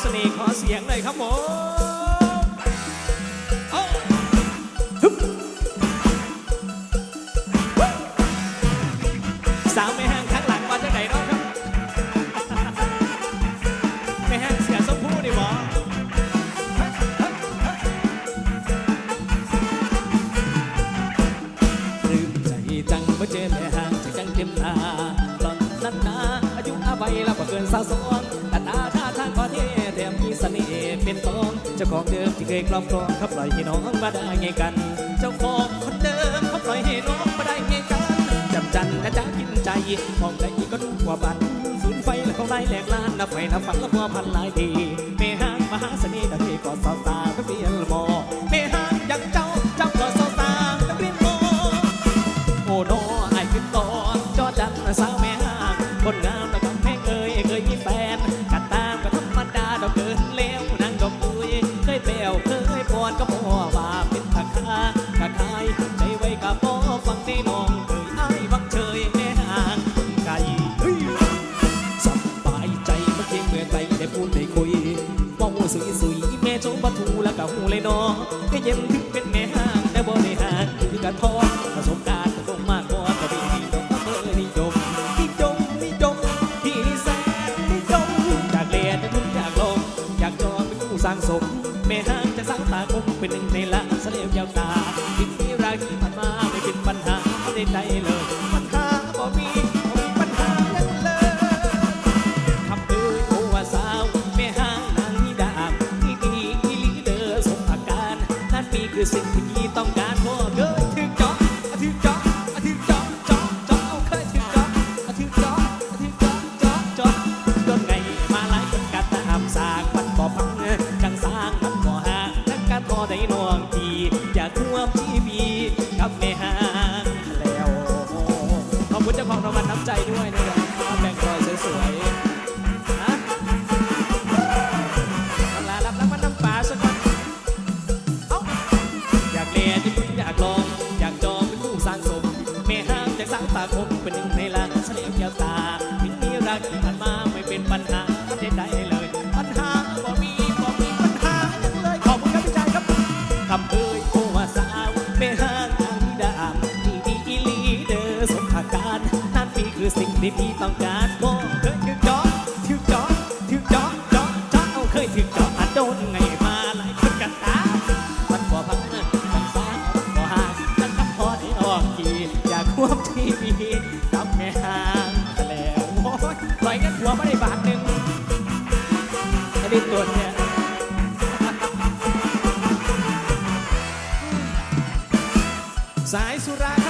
เสน่ห์ขอเสียงหน่อยครับผมเอาฮึบสาวไม่ห่างข้างหลังมาจากไหนเนาะครับ ไม่ห่างเสียสมพูดิบอลื้มใจจังเมื่อเจอแม่ห่างใจจังเต็มตาตอนนั้นนาอายุอาวัยแล้วก็เกินสาวสอง เป็นตองเจ้าของเดิมที่เคยครอบครองเขาปล่อยให้น้องมาได้ไงกัน เจ้าของคนเดิมเขาปล่อยให้น้องมาได้ไงกันจำจันนะจ๊ะกินใจมองใดก็ดูกว่าบันสูญไฟและเขาไล่แหลกลานนับไฟนับฝันและพัวพันหลายทีเมหางมหาเสน่ห์ดังที่กอดสาวตาก็เปลี่ยนมอเมหางอย่างเจ้าเจ้าก็สาวตาก็เปลี่ยนมอโอ้โนไอ้คือต่อจอจันสาวแม่ห้างคนงาม ใจไว้กับพ่อฟังที่น้องเคยอ้ายวังเชยแม่ห่างไก่เฮ้ยสบายใจเมื่อกี้เมื่อไกลได้พูดได้คุยมองสุยสุยแม่โจมปะทูแล้วก็หูเลยเนองก็เย็นถึงเป็นแม่ห้างแต่บ่ได้ห่างคือกระทอประสบการณ์ก็คงมากกว่าก็ดีดอกเบอร์นิยมนิยมนิยมที่แสนนิยมจากเรียนถึงอยากลงอยากจอเป็นผู้สร้างสมแม่ห้างจะสร้างตาคงเป็นหนึ่งในละเสลียวยาวตา ใดๆเลยปัญหาบ่มีบ่มีปัญหาหยังเลยคำเอ่ยโอว่าสาวแม่ห้างนางนิดาบที่ดีที่ลีเดอร์สมอาการนั่นมีคือสิ่งที่ต้องการางตาคมเป็นหนึ่งในล้านเสลียวแก้วตาถึงมีรักที่ผ่านมาไม่เป็นปัญหาใดๆเลย ปัญหาบ่มีบ่มีปัญหายังเลยขอบคุณครับพี่ชายครับคำเอ่ยโอวาสาวไม่ห่างทางดามที่ดีอีลีเดอร์สมภาการนั่นปีคือสิ่งที่พี่ต้องการก็เค บทีวีกับแม่ห่างแล้วโอ้ยปล่อยเงินหัวไม่ได้บาทหนึ่งไม่ได้ตัวเนี่ยสายสุราค